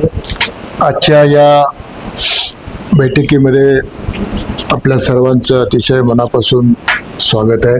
आजच्या या बैठकीमध्ये आपल्या सर्वांचं अतिशय मनापासून स्वागत आहे.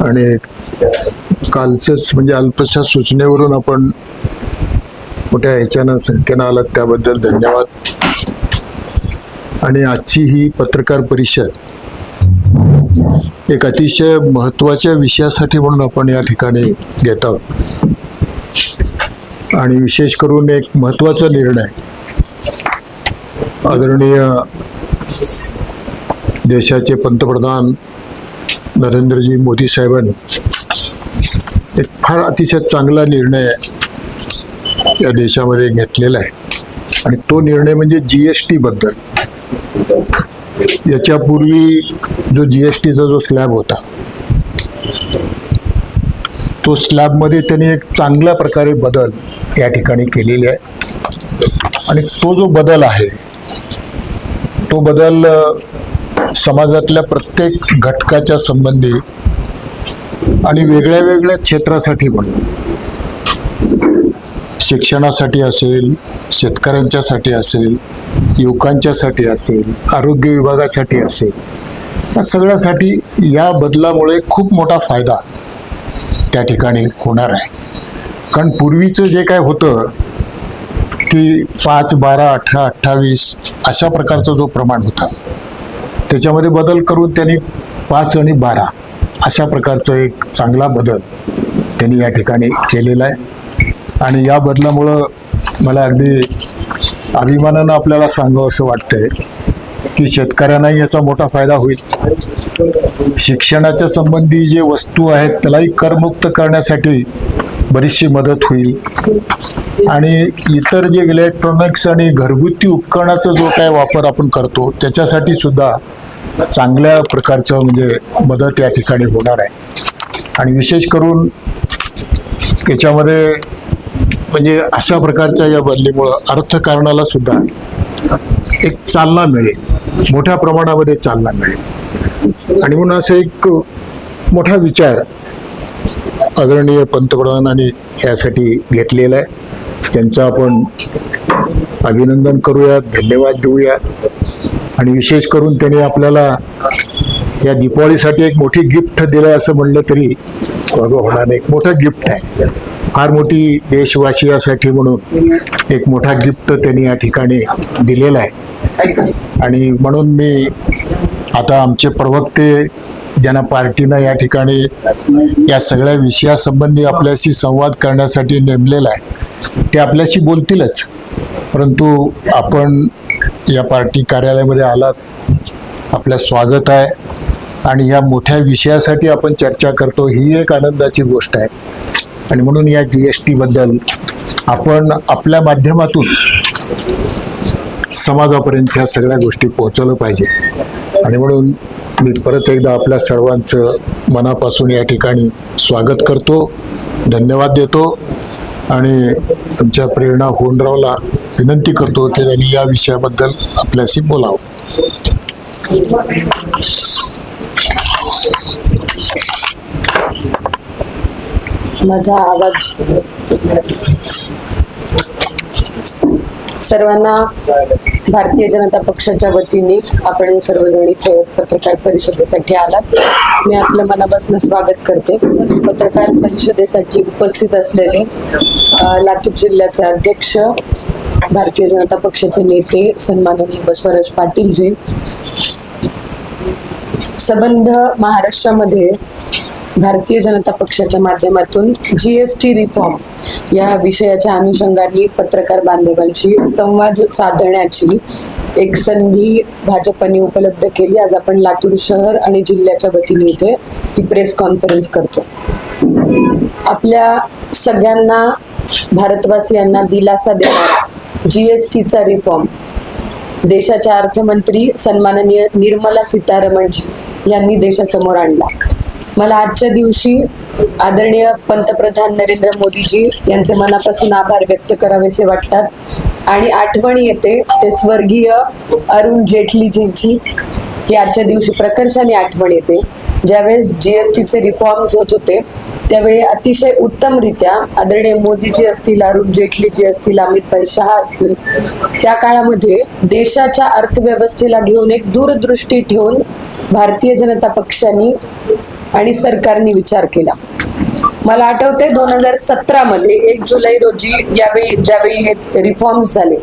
आणि कालचंच म्हणजे अल्पशा सूचनेवरून आपण मोठ्या ह्याच्यानं संख्येनं आलात त्याबद्दल धन्यवाद. आणि आजची ही पत्रकार परिषद एक अतिशय महत्त्वाच्या विषयासाठी म्हणून आपण या ठिकाणी घेत आहोत. आणि विशेष करून एक महत्त्वाचा निर्णय आदरणीय देशाचे पंतप्रधान नरेंद्रजी मोदी साहेबांनी. एक फार अतिशय चांगला निर्णय या देशामध्ये घेतलेला आहे. आणि तो निर्णय म्हणजे जी एस टीबद्दल याच्यापूर्वी जो जी एस टीचा जो स्लॅब होता तो स्लॅबमध्ये त्यांनी एक चांगल्या प्रकारे बदल या ठिकाणी केलेले आहे. आणि तो जो बदल आहे तो बदल समाजातल्या प्रत्येक घटकाच्या संबंधी आणि वेगळ्या वेगळ्या क्षेत्रासाठी पण. शिक्षणासाठी असेल शेतकऱ्यांच्यासाठी असेल युवकांच्यासाठी असेल आरोग्य विभागासाठी असेल या सगळ्यासाठी या बदलामुळे खूप मोठा फायदा त्या ठिकाणी होणार आहे. कारण पूर्वीचं जे काय होतं की पाच बारा अठरा अठ्ठावीस अशा प्रकारचा जो प्रमाण होता त्याच्यामध्ये बदल करून त्यांनी पाच आणि बारा अशा प्रकारचं एक चांगला बदल त्यांनी या ठिकाणी केलेला आहे. आणि या बदलामुळं मला अगदी अभिमानानं आपल्याला सांगावं असं वाटतंय की शेतकऱ्यांनाही याचा मोठा फायदा होईल. शिक्षणाच्या संबंधी जे वस्तू आहेत त्यालाही करमुक्त करण्यासाठी बरीचशी मदत होईल. आणि इतर जे इलेक्ट्रॉनिक्स आणि घरगुती उपकरणाचा जो काय वापर आपण करतो त्याच्यासाठी सुद्धा चांगल्या प्रकारचं म्हणजे मदत या ठिकाणी होणार आहे. आणि विशेष करून याच्यामध्ये म्हणजे अशा प्रकारच्या या बदलीमुळं अर्थकारणाला सुद्धा एक चालना मिळेल. मोठ्या प्रमाणामध्ये चालना मिळेल. आणि म्हणून असं एक मोठा विचार आदरणीय पंतप्रधानांनी यासाठी घेतलेला आहे. त्यांचं आपण अभिनंदन करूया धन्यवाद देऊया आणि विशेष करून त्यांनी आपल्याला या दीपावलीसाठी एक मोठी गिफ्ट दिलं असं म्हणलं तरी होणार नाही. एक मोठं गिफ्ट आहे. फार मोठी देशवासियासाठी म्हणून एक मोठा गिफ्ट त्यांनी या ठिकाणी दिलेला आहे. आणि म्हणून मी आता आमचे प्रवक्ते ज्यांना पार्टीनं या ठिकाणी या सगळ्या विषयासंबंधी आपल्याशी संवाद करण्यासाठी नेमलेला आहे ते आपल्याशी बोलतीलच. परंतु आपण या पार्टी कार्यालयामध्ये आलात. आपल्या स्वागत आहे. आणि या मोठ्या विषयासाठी आपण चर्चा करतो ही एक आनंदाची गोष्ट आहे. आणि म्हणून या जी एस टीबद्दल आपण आपल्या माध्यमातून समाजापर्यंत ह्या सगळ्या गोष्टी पोहोचवलं पाहिजे. आणि म्हणून मी परत एकदा आपल्या सर्वांचं मनापासून या ठिकाणी स्वागत करतो धन्यवाद देतो आणि आमच्या प्रेरणा होनरावला विनंती करतो की त्यांनी या विषयाबद्दल आपल्याशी बोलावं. माझा आवाज सर्वांना भारतीय जनता पक्षाच्या वतीने आपण सर्वजण इथे पत्रकार परिषदेसाठी आलात. मी आपलं मनापासून स्वागत करते. पत्रकार परिषदेसाठी उपस्थित असलेले लातूर जिल्ह्याचे अध्यक्ष भारतीय जनता पक्षाचे नेते सन्माननीय बसवराज पाटीलजी. संबंध महाराष्ट्रामध्ये भारतीय जनता पक्षाच्या माध्यमातून जीएसटी रिफॉर्म या विषयाच्या अनुषंगाने पत्रकार बांधवांशी संवाद साधण्याची एक संधी भाजपने उपलब्ध केली. आज आपण लातूर शहर आणि जिल्ह्याच्या वतीने इथे ही प्रेस कॉन्फरन्स करतो. आपल्या सगळ्यांना भारतवासियांना दिलासा देणारा जीएसटीचा रिफॉर्म देशाच्या अर्थमंत्री सन्माननीय निर्मला सीतारमणजी यांनी देशासमोर आणला. मला आजच्या दिवशी आदरणीय पंतप्रधान नरेंद्र मोदीजी यांचे मनापासून आभार व्यक्त करावेसे वाटतात. आणि आठवण येते ते स्वर्गीय अरुण जेटलीजींची ही आजच्या दिवशी प्रकर्षाने आठवण येते. ज्यावेळेस जीएसटीचे रिफॉर्म्स होत होते त्यावेळी अतिशय उत्तमरित्या आदरणीय मोदीजी असतील अरुण जेटलीजी असतील अमित शहा असतील त्या काळामध्ये देशाच्या अर्थव्यवस्थेला घेऊन एक दूरदृष्टी ठेवून भारतीय जनता पक्षाने आणि सरकारने विचार केला. मला आठवते दोन हजार सतरा मध्ये एक जुलै रोजी यावेळी ज्यावेळी हे रिफॉर्म्स झाले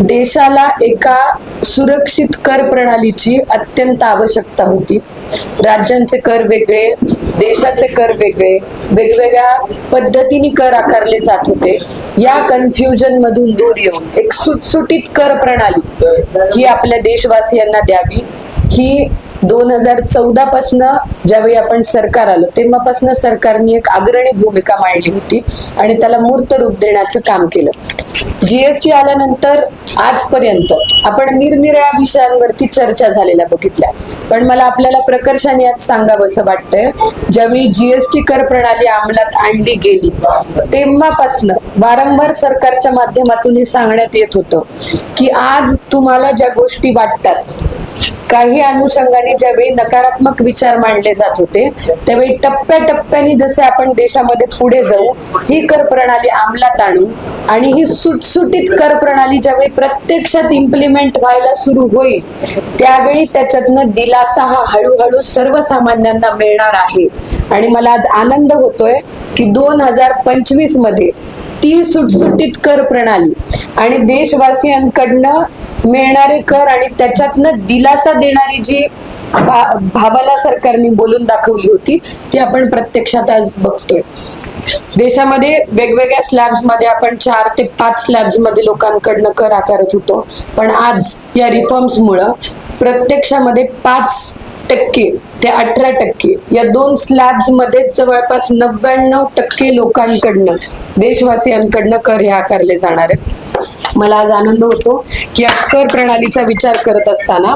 देशाला एका सुरक्षित कर प्रणालीची अत्यंत आवश्यकता होती. राज्यांचे कर वेगळे देशाचे कर वेगळे वेगवेगळ्या पद्धतीने कर आकारले जात होते. या कन्फ्युजन मधून दूर येऊन एक सुटसुटीत कर प्रणाली ही आपल्या देशवासियांना द्यावी. ही दोन हजार चौदा पासनं ज्यावेळी आपण सरकार आलं तेव्हापासून सरकारने एक अग्रणी भूमिका मांडली होती आणि त्याला मूर्त रूप देण्याचं काम केलं. जीएसटी आल्यानंतर आजपर्यंत आपण निरनिराळ्या विषयांवरती चर्चा झालेल्या बघितल्या. पण मला आपल्याला प्रकर्षाने आज सांगावंसं वाटतंय ज्यावेळी जीएसटी कर प्रणाली अंमलात आणली गेली तेव्हापासनं वारंवार सरकारच्या माध्यमातून हे सांगण्यात येत होतं की आज तुम्हाला ज्या गोष्टी वाटतात काही अनुषंगाने ज्यावेळी नकारात्मक विचार मांडले जात होते त्यावेळी टप्प्याटप्प्याने जसे आपण देशामध्ये पुढे जाऊ ही कर प्रणाली अंमलात आणू आणि ही सुटसुटीत कर प्रणाली ज्यावेळी प्रत्यक्षात इम्प्लिमेंट व्हायला सुरू होईल त्यावेळी त्याच्यातनं दिलासा हा हळूहळू सर्वसामान्यांना मिळणार आहे. आणि मला आज आनंद होतोय की दोन हजार पंचवीसमध्ये ती सुटसुटीत कर प्रणाली आणि देशवासियांकडनं मिळणारे कर आणि त्याच्यातनं दिलासा देणारी जी भा- भावना सरकारने बोलून दाखवली होती ती आपण प्रत्यक्षात आज बघतोय. देशामध्ये वेगवेगळ्या स्लॅब्समध्ये आपण चार ते पाच स्लॅब्समध्ये लोकांकडनं कर आकारत होतो. पण आज या रिफॉर्म्स मुळे प्रत्यक्षामध्ये पाच टक्के ते अठरा टक्के. या दोन स्लॅब्समध्ये जवळपास नव्याण्णव टक्के लोकांकडनं देशवासियांकडनं कर हे आकारले जाणार आहेत. मला आज आनंद होतो की या कर प्रणालीचा विचार करत असताना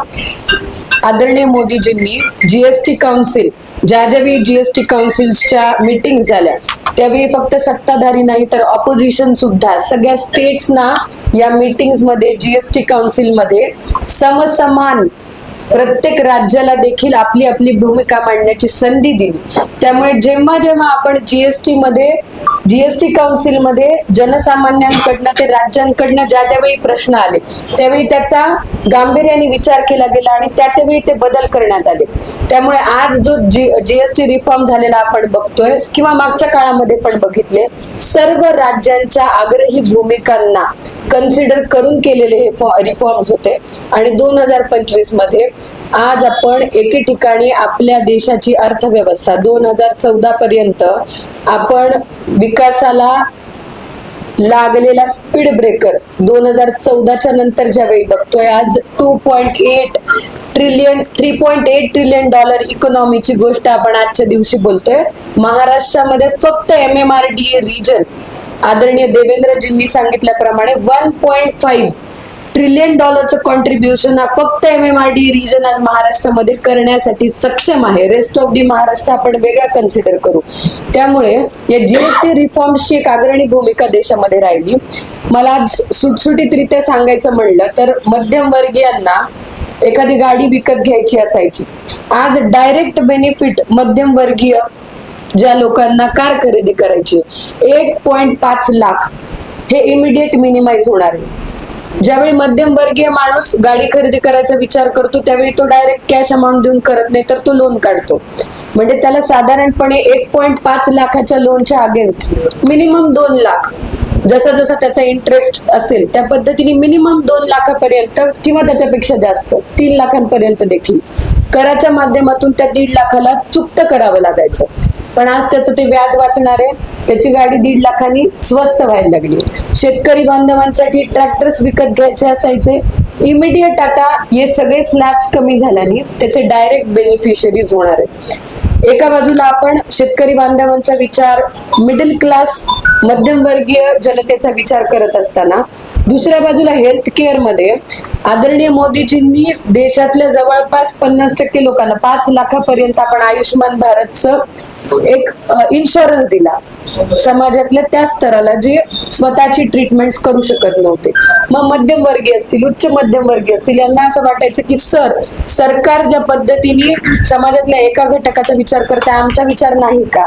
आदरणीय मोदीजींनी जीएसटी काउन्सिल ज्या ज्यावेळी जीएसटी काउन्सिलच्या मीटिंग झाल्या त्यावेळी फक्त सत्ताधारी नाही तर ऑपोजिशन सुद्धा सगळ्या स्टेट्सना या मीटिंग्समध्ये जीएसटी काउन्सिलमध्ये समसमान प्रत्येक राज्याला देखील आपली आपली भूमिका मांडण्याची संधी दिली. त्यामुळे जेव्हा जेव्हा आपण जीएसटी मध्ये जीएसटी काउन्सिलमध्ये जनसामान्यांकडनं ते राज्यांकडनं ज्या ज्यावेळी प्रश्न आले त्यावेळी त्याचा गांभीर्याने विचार केला गेला आणि त्या त्यावेळी ते बदल करण्यात आले. त्यामुळे आज जो जीएसटी रिफॉर्म झालेला आपण बघतोय किंवा मागच्या काळामध्ये पण बघितले सर्व राज्यांच्या आग्रही भूमिकांना कन्सिडर करून केलेले हे रिफॉर्म्स होते. आणि दोन हजार पंचवीसमध्ये आज आपण एके ठिकाणी आपल्या देशाची अर्थव्यवस्था दोन हजार चौदा पर्यंत आपण विकासाला लागलेला स्पीड ब्रेकर दोन हजार चौदाच्या नंतर ज्यावेळी बघतोय आज two point eight trillion three point eight trillion dollar इकॉनॉमीची गोष्ट आपण आजच्या दिवशी बोलतोय. महाराष्ट्रामध्ये फक्त M M R D A region आदरणीय देवेंद्रजींनी सांगितल्याप्रमाणे वन पॉइंट फाईव्ह ट्रिलियन डॉलरचं कॉन्ट्रीब्युशन हा फक्त M M R D region आज महाराष्ट्रामध्ये करण्यासाठी सक्षम आहे. रेस्ट ऑफ दी महाराष्ट्र आपण वेगळा कन्सिडर करू. त्यामुळे या जीएसटी रिफॉर्मची एक अग्रणी भूमिका देशामध्ये राहिली. मला आज सुटसुटीतरित्या सांगायचं म्हणलं तर मध्यमवर्गीयांना एखादी गाडी विकत घ्यायची असायची. आज डायरेक्ट बेनिफिट मध्यमवर्गीय ज्या लोकांना कार खरेदी करायची एक पॉइंट पाच लाख हे इमिडिएट मिनिमाइज होणार आहे. ज्यावेळी मध्यमवर्गीय माणूस गाडी खरेदी करायचा विचार करतो त्यावेळी तो डायरेक्ट कॅश अमाऊंट देऊन करत नाही तर तो लोन काढतो. म्हणजे त्याला साधारणपणे एक पॉईंट पाच लाखाच्या लोनच्या अगेन्स्ट मिनिमम दोन लाख. जसा जसा त्याचा इंटरेस्ट असेल त्या पद्धतीने मिनिमम दोन लाखापर्यंत किंवा त्याच्यापेक्षा जास्त तीन लाखांपर्यंत देखील. कराच्या माध्यमातून त्या दीड लाखाला चुकत करावं लागायचं. पण आज त्याचं ते व्याज वाचणार आहे. त्याची गाडी दीड लाखांनी स्वस्त व्हायला लागली. शेतकरी बांधवांसाठी ट्रॅक्टर्स विकत घ्यायचे असायचे. इमिडिएट आता हे सगळे स्लॅब्स कमी झाल्याने त्याचे डायरेक्ट बेनिफिशरीज होणार आहे एका बाजूला आपण शेतकरी बांधवांचा विचार मिडल क्लास मध्यमवर्गीय जनतेचा विचार करत असताना दुसऱ्या बाजूला हेल्थ केअरमध्ये आदरणीय मोदीजींनी देशातल्या जवळपास पन्नास टक्के लोकांना पाच लाखापर्यंत आपण आयुष्यमान भारतचं एक इन्शुरन्स दिला. समाजातल्या त्या स्तराला जे स्वतःची ट्रीटमेंट करू शकत नव्हते. मग मध्यम वर्गीय असतील उच्च मध्यमवर्गीय असतील यांना असं वाटायचं की सर सरकार ज्या पद्धतीने समाजातल्या एका घटकाचा विचार करते आमचा विचार नाही का?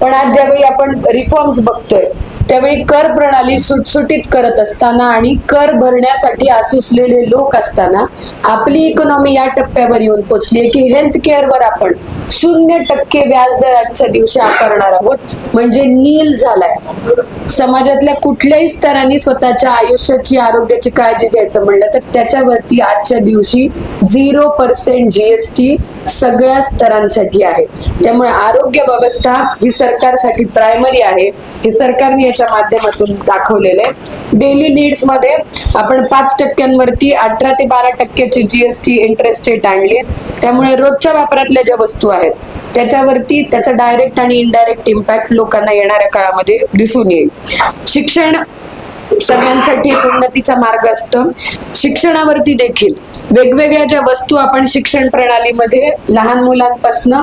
पण आज ज्यावेळी आपण रिफॉर्म्स बघतोय त्यावेळी कर प्रणाली सुटसुटीत करत असताना आणि कर भरण्यासाठी आसुसलेले लोक असताना आपली इकॉनॉमी या टप्प्यावर येऊन पोहोचली की हेल्थ केअरवर आपण शून्य टक्के व्याजदराच्या दिवशी आकारणार आहोत. म्हणजे नील झालाय. समाजातल्या कुठल्याही स्तरांनी स्वतःच्या आयुष्याची आरोग्याची काळजी घ्यायचं म्हणलं तर त्याच्यावरती आजच्या दिवशी झिरो पर्सेंट जीएसटी सगळ्या स्तरांसाठी आहे. त्यामुळे आरोग्य व्यवस्था ही सरकारसाठी प्रायमरी आहे. हे सरकारने याच्या माध्यमातून दाखवलेले. डेली नीड्समध्ये आपण पाच टक्क्यांवरती अठरा ते बारा टक्क्याची जीएसटी इंटरेस्ट रेट आणली. त्यामुळे रोजच्या वापरातल्या ज्या वस्तू आहेत त्याच्यावरती त्याचा डायरेक्ट आणि इनडायरेक्ट इम्पॅक्ट लोकांना येणाऱ्या काळामध्ये दिसून येईल. शिक्षण सगळ्यांसाठी एक उन्नतीचा मार्ग असतो. शिक्षणावरती देखील वेगवेगळ्या ज्या वस्तू आपण शिक्षण प्रणालीमध्ये लहान मुलांपासून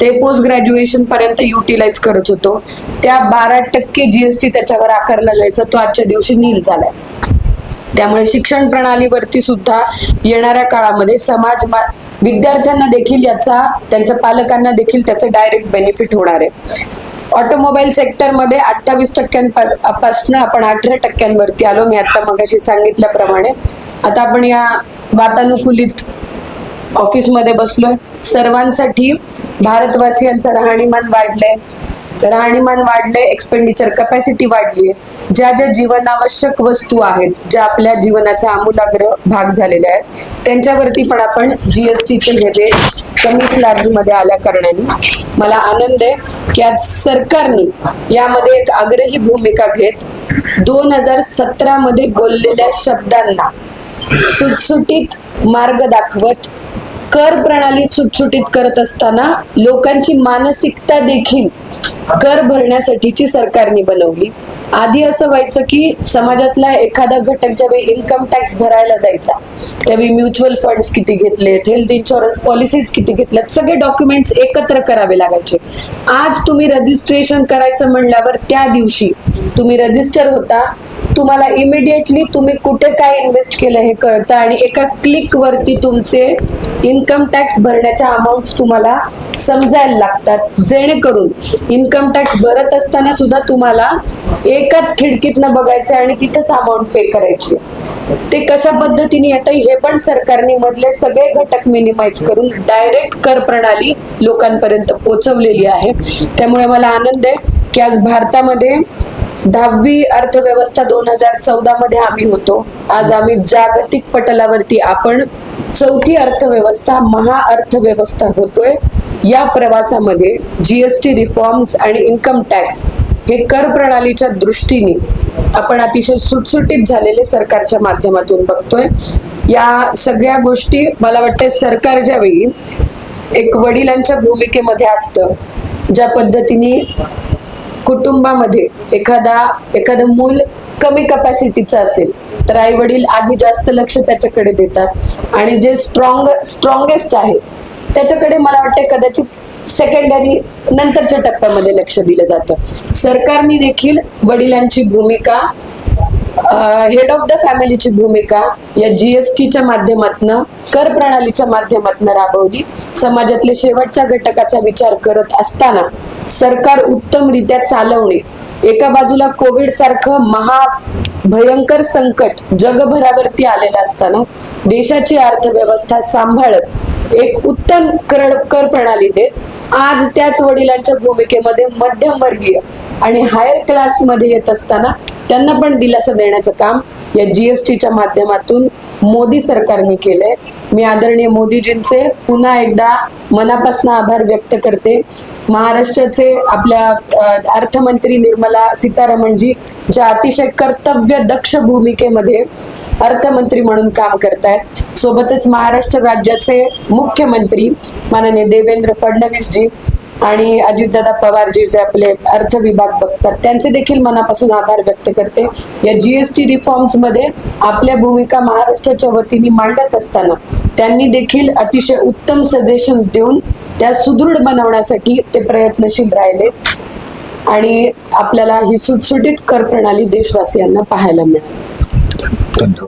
ते पोस्ट ग्रॅज्युएशन पर्यंत युटिलाइज करत होतो. त्या बारा टक्के जीएसटी त्याच्यावर आकारला जायचा. तो आजच्या दिवशी नील झालाय. त्यामुळे शिक्षण प्रणालीवरती सुद्धा येणाऱ्या काळामध्ये समाज मा- विद्यार्थ्यांना देखील याचा त्यांच्या पालकांना देखील त्याचा डायरेक्ट बेनिफिट होणार आहे. ऑटोमोबाईल सेक्टरमध्ये अठ्ठावीस टक्क्यांपासून आपण अठरा टक्क्यांवरती आलो. मी आता मगाशी सांगितल्याप्रमाणे. आता आपण या वातानुकूलित ऑफिसमध्ये बसलोय. सर्वांसाठी भारतवासियांचं राहणीमान वाढलंय. राहणीमान वाढले एक्सपेंडिचर कपॅसिटी वाढली ज्या ज्या जीवनावश्यक वस्तू आहेत ज्या आपल्या जीवनाचा आमूलाग्र भाग झालेल्या आहेत त्यांच्यावरती पण आपण जीएसटीचे हे रेट कमी स्लॅबमध्ये आल्या कारणाने मला आनंद आहे की आज सरकारने यामध्ये एक आग्रही भूमिका घेत दोन हजार सतरा मध्ये बोललेल्या शब्दांना सुटसुटीत मार्ग दाखवत कर प्रणाली सुटसुटीत करत असताना लोकांची मानसिकता देखील कर भरण्यासाठीची सरकारने बनवली. आधी असं व्हायचं की समाजातला एखादा घटक ज्यावेळी इन्कम टॅक्स भरायला जायचा त्यावेळी म्युच्युअल फंड्स किती घेतलेत हेल्थ इन्शुरन्स पॉलिसीज किती घेतल्यात सगळे डॉक्युमेंट्स एकत्र करावे लागायचे. आज तुम्ही रजिस्ट्रेशन करायचं म्हणल्यावर त्या दिवशी तुम्ही रजिस्टर होता तुम्हाला इमिडिएटली तुम्ही कुठे काय इन्व्हेस्ट केलं हे कळतं आणि एका क्लिक वरती तुमचे इन्कम टॅक्स भरण्याच्या अमाऊंट तुम्हाला समजायला लागतात. जेणेकरून इन्कम टॅक्स भरत असताना सुद्धा तुम्हाला एकाच खिडकीतनं बघायचं आणि तिथंच अमाऊंट पे करायची ते कशा पद्धतीने येतं हे पण सरकारने मधले सगळे घटक मिनिमाइज करून डायरेक्ट कर प्रणाली लोकांपर्यंत पोहोचवलेली आहे. त्यामुळे मला आनंद आहे की आज भारतामध्ये दहावी अर्थव्यवस्था दोन हजार चौदा मध्ये आम्ही होतो. आज आम्ही जागतिक पटलावरती आपण चौथी अर्थव्यवस्था महाअर्थव्यवस्था होतोय. या प्रवासामध्ये जीएसटी रिफॉर्म्स आणि इन्कम टॅक्स हे कर प्रणालीच्या दृष्टीने आपण अतिशय सुटसुटीत झालेले सरकारच्या माध्यमातून बघतोय. या सगळ्या गोष्टी मला वाटतं सरकार ज्यावेळी एक वडिलांच्या भूमिकेमध्ये असतं ज्या पद्धतीने कुटुंबामध्ये एखादा एखादं मूल कमी कपॅसिटीचं असेल तर आई वडील आधी जास्त लक्ष त्याच्याकडे देतात. आणि जे स्ट्रॉंग स्ट्रॉंगेस्ट आहे त्याच्याकडे मला वाटते कदाचित सेकंडरी नंतरच्या टप्प्यामध्ये लक्ष दिलं जातं. सरकारने देखील वडिलांची भूमिका हेड ऑफ द फॅमिलीची भूमिका या जीएसटीच्या माध्यमातनं कर प्रणालीच्या माध्यमातनं राबवली. समाजातले शेवटच्या घटकाचा विचार करत असताना सरकार उत्तमरित्या चालवणे एका बाजूला कोविड सारखं महा भयंकर संकट जगभरावरती आलेलं असताना देशाची अर्थव्यवस्था सांभाळत एक उत्तम कर कर प्रणाली देत आज त्याच वडिलांच्या भूमिकेमध्ये मध्यमवर्गीय आणि हायर क्लासमध्ये येत असताना त्यांना पण दिलासा देण्याचं काम या जीएसटीच्या माध्यमातून मोदी सरकारने केलंय. मी आदरणीय मोदीजींचे पुन्हा एकदा मनापासून आभार व्यक्त करते. महाराष्ट्राचे आपल्या अर्थमंत्री निर्मला सीतारामनजी ज्या अतिशय कर्तव्य दक्ष भूमिकेमध्ये अर्थमंत्री म्हणून काम करतायत. सोबतच महाराष्ट्र राज्याचे मुख्यमंत्री माननीय देवेंद्र फडणवीस जी आणि अजितदादा पवार जी जे आपले अर्थ विभाग बघतात त्यांचे देखील मनापासून आभार व्यक्त करते. या जीएसटी रिफॉर्म्समध्ये आपल्या भूमिका महाराष्ट्राच्या वतीने मांडत असताना त्यांनी देखील अतिशय उत्तम सजेशन्स देऊन त्या सुदृढ बनवण्यासाठी ते प्रयत्नशील राहिले. आणि आपल्याला ही सुटसुटीत कर प्रणाली देशवासियांना पाहायला मिळाली. धन्यवाद.